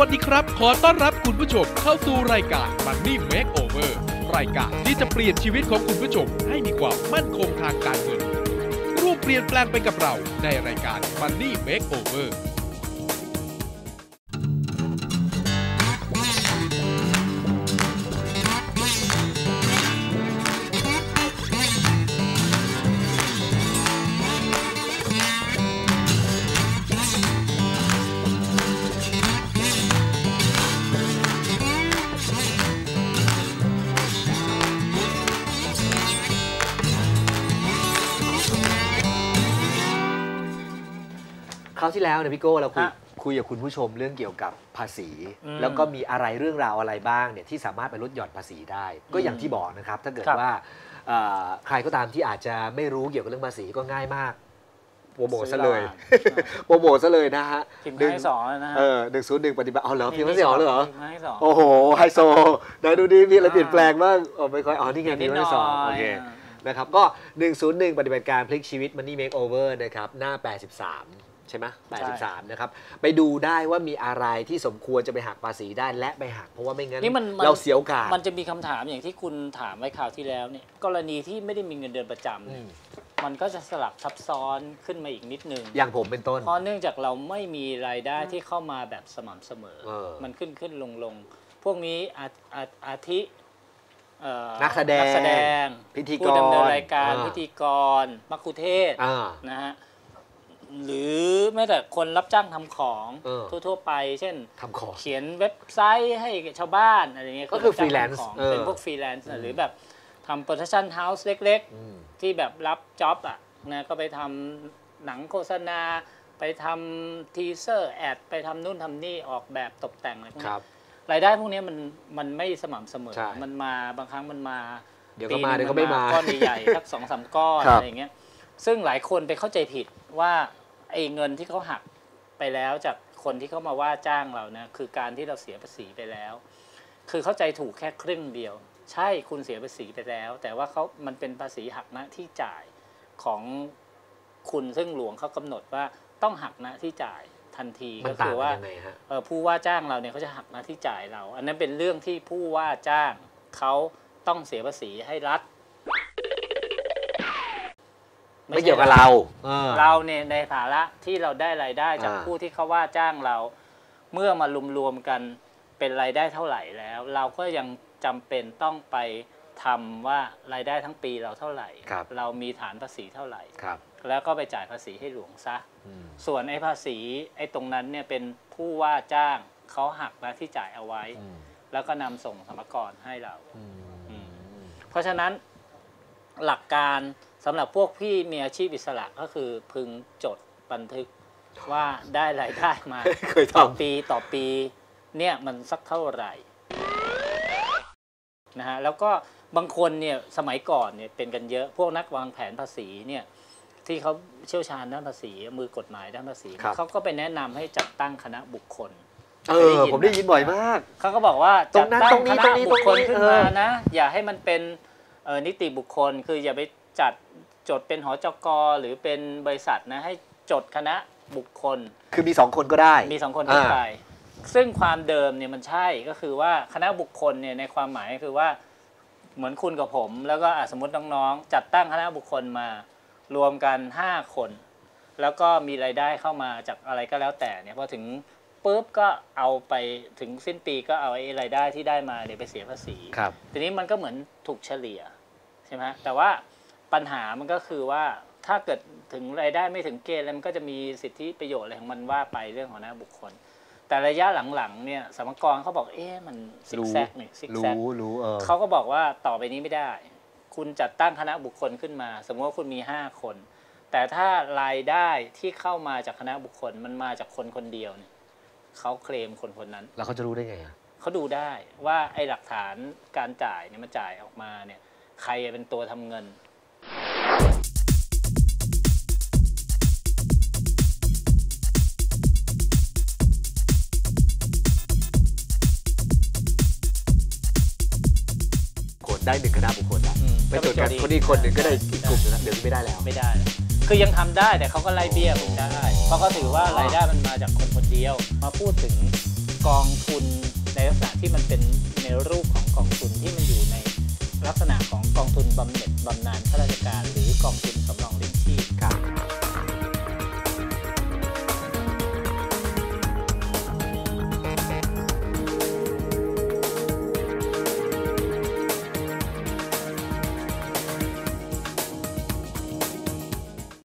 วัสดีครับ ขอต้อนรับคุณผู้ชมเข้าสู่รายการ Money Makeover รายการที่จะเปลี่ยนชีวิตของคุณผู้ชมให้มีความมั่นคงทางการเงิน ร่วมเปลี่ยนแปลงไปกับเราในรายการ Money Makeover คราวที่แล้วเนี่ยพี่โก้เราคุยฮะคุยกับคุณผู้ชมเรื่องเกี่ยวกับภาษี อืมแล้วก็มีอะไรเรื่องราวอะไรบ้างเนี่ยที่สามารถไปลดหย่อนภาษีได้ ก็อย่างที่บอกนะครับ ถ้าเกิดครับ ว่าเอ่อใครก็ตามที่อาจจะไม่รู้เกี่ยวกับเรื่องภาษีก็ง่ายมากโปรโมทซะเลยโปรโมทซะเลยนะฮะพิมพ์หนึ่งให้สองแล้วนะฮะเออหนึ่งศูนย์หนึ่งปฏิบัติเอาเหรอพิมพ์ให้สองเลยเหรอ พิมพ์ให้สอง โอ้โห ไฮโซไหนดูดิมีอะไรเปลี่ยนแปลงบ้างอ๋อไม่ค่อยอ๋อนี่ไงนิพิดมพ์หน่ให้อยสองโอเค นะครับ ก็ 101 ปฏิบัติการพลิกชีวิต Money Makeover นะครับ หน้า 83 ใช่ไหม83 นะครับ ไปดูได้ว่ามีอะไรที่สมควรจะไปหักภาษีได้และไปหักเพราะว่าไม่งั้นนี่มันมันเราเสียโอกาส มันจะมีคำถามอย่างที่คุณถามไว้คราวที่แล้วเนี่ยกรณีที่ไม่ได้มีเงินเดือนประจำอืเนี่ยมมันก็จะสลับซับซ้อนขึ้นมาอีกนิดนึง อย่างผมเป็นต้น เพราะเนื่องจากเราไม่มีรายได้ที่เข้ามาแบบสม่ำเสมอเออมันขึ้นขึ้นลงลงพวกนี้อาอาอาทิเอ่อนักแสดงนักแสดง พิธีกรผู้ดำเนินรายการอ่าพิธีกรมัคคุเทศก์อ่านะฮะ หรือแม้แต่คนรับจ้างทำของเออ ทั่วๆไป เช่นทำของ เขียนเว็บไซต์ให้ชาวบ้านอะไรเงี้ยก็คือรับจ้าง freelance ทำของเออ เป็นพวกฟรีแลนซ์หรือแบบทำโปรดักชั่นเฮาส์เล็ก อืม ๆ ที่แบบรับจ็อบอะนะก็ไปทำหนังโฆษณา ไปทำทีเซอร์แอด ไปทำนู่นทำนี่ออกแบบตกแต่งอะไรพวกคนี้รับ รายได้พวกนี้มันมันไม่สม่ำเสมอ ใช่มันมาบางครั้งมันมาเดี๋ยวก็มาปีหนึ่งเดี๋ยวก็ไม่มา ก้อนใหญ่ๆสักสองสามก้อนครับ อะไรอย่างเงี้ย ซึ่งหลายคนไปเข้าใจผิดว่าไอ้เงินที่เขาหักไปแล้วจากคนที่เขามาว่าจ้างเรานะคือการที่เราเสียภาษีไปแล้ว คือเข้าใจถูกแค่ครึ่งเดียว ใช่คุณเสียภาษีไปแล้ว แต่ว่าเขามันเป็นภาษีหักหน้าที่จ่ายของคุณซึ่งหลวงเขากำหนดว่าต้องหักหน้าที่จ่ายทันทีมันก็ต่าคืงอกันว่ายังไงฮะเอ่อผู้ว่าจ้างเราเนี่ยเขาจะหักหน้าที่จ่ายเรา อันนั้นเป็นเรื่องที่ผู้ว่าจ้างเขาต้องเสียภาษีให้รัฐ ไม่เกี่ยวกับเราเออเราเนี่ยในฐานะที่เราได้รายได้จากอ่าผู้ที่เขาว่าจ้างเรา เมื่อมารวมๆกันเป็นรายได้เท่าไหร่แล้ว เราก็ยังจำเป็นต้องไปทำว่ารายได้ทั้งปีเราเท่าไหร่ครับเรามีฐานภาษีเท่าไหร่ครับ แล้วก็ไปจ่ายภาษีให้หลวงซะอืมส่วนไอ้ภาษีไอ้ตรงนั้นเนี่ยเป็นผู้ว่าจ้างเขาหักหน้าที่จ่ายเอาไว้อืมแล้วก็นำส่งสมรกรให้เราอืมอืมเพราะฉะนั้นหลักการ สำหรับพวกพี่มีอาชีพอิสระก็คือพึงจดบันทึกว่าได้รายได้มา เคยต่อทำปีต่อปี เนี่ยมันสักเท่าไหร่นะฮะแล้วก็บางคนเนี่ยสมัยก่อนเนี่ยเป็นกันเยอะพวกนักวางแผนภาษีเนี่ยที่เขาเชี่ยวชาญด้านภาษีมือกฎหมายด้านภาษีครับ เขาก็ไปแนะนำให้จัดตั้งคณะบุคคล เออ ผมได้ยินบ่อยมาก เขาก็บอกว่าตรจัดงนั้นตั้ตรงงนี้คตรณะงนี้บุคคลตรงนี้ขึ้นเออมานะ อย่าให้มันเป็นเอ่อ นิติบุคคลคืออย่าไปจัดจดเป็นหอจกหรือเป็นบริษัทนะให้จดคณะบุคคล คือมีสองคนก็ได้มีสองคนขึ้นอ่าไปซึ่งความเดิมเนี่ยมันใช่ก็คือว่าคณะบุคคลเนี่ยในความหมายก็คือว่าเหมือนคุณกับผม แล้วก็อะสมมติน้องๆจัดตั้งคณะบุคคลมารวมกัน 5 คน แล้วก็มีรายได้เข้ามาจากอะไรก็แล้วแต่เนี่ยพอถึงปุ๊บก็เอาไปถึงสิ้นปีก็เอาไอ้รายได้ที่ได้มาเนี่ยไปเสียภาษีครับทีนี้มันก็เหมือนถูกเฉลี่ยใช่ไหมแต่ว่าปัญหามันก็คือว่าถ้าเกิดถึงรายได้ไม่ถึงเกณฑ์แล้วมันก็จะมีสิทธิประโยชน์อะไรของมันว่าไปเรื่องของหน้าบุคคล แต่ระยะหลังๆเนี่ยสมกรเขาบอกเอ๊ะมันซิกแซกเนี่ยซิกแซกรู้รู้เออเขาก็บอกว่าต่อไปนี้ไม่ได้ คุณจัดตั้งคณะบุคคลขึ้นมา สมมติว่าคุณมี 5 คน แต่ถ้ารายได้ที่เข้ามาจากคณะบุคคลมันมาจากคนคนเดียวเนี่ยเขาเคลมคนคนนั้น แล้วเขาจะรู้ได้ไงอะเขาดูได้ว่าไอ้หลักฐานการจ่ายเนี่ยมันจ่ายออกมาเนี่ย ใครเป็นตัวทำเงินคนได้หนึ่งคณะบุคคลละอืมไปจดกันก็ไปจดอีกคนนี้คนหนึ่งก็ได้อีกกลุ่มหนึงละเดี๋ยวนี้ไม่ได้แล้ว ไม่ได้ คือยังทำได้แต่เขาก็ไล่เบี้ยผมได้ เพราะเขาถือว่ารายได้มันมาจากคนคนเดียว มาพูดถึงกองทุนในลักษณะที่มันเป็นในรูปของกองทุนที่มันอยู่ใน ลักษณะของกองทุนบำเหน็จบำนาญข้าราชการ หรือกองทุนสำรองลิ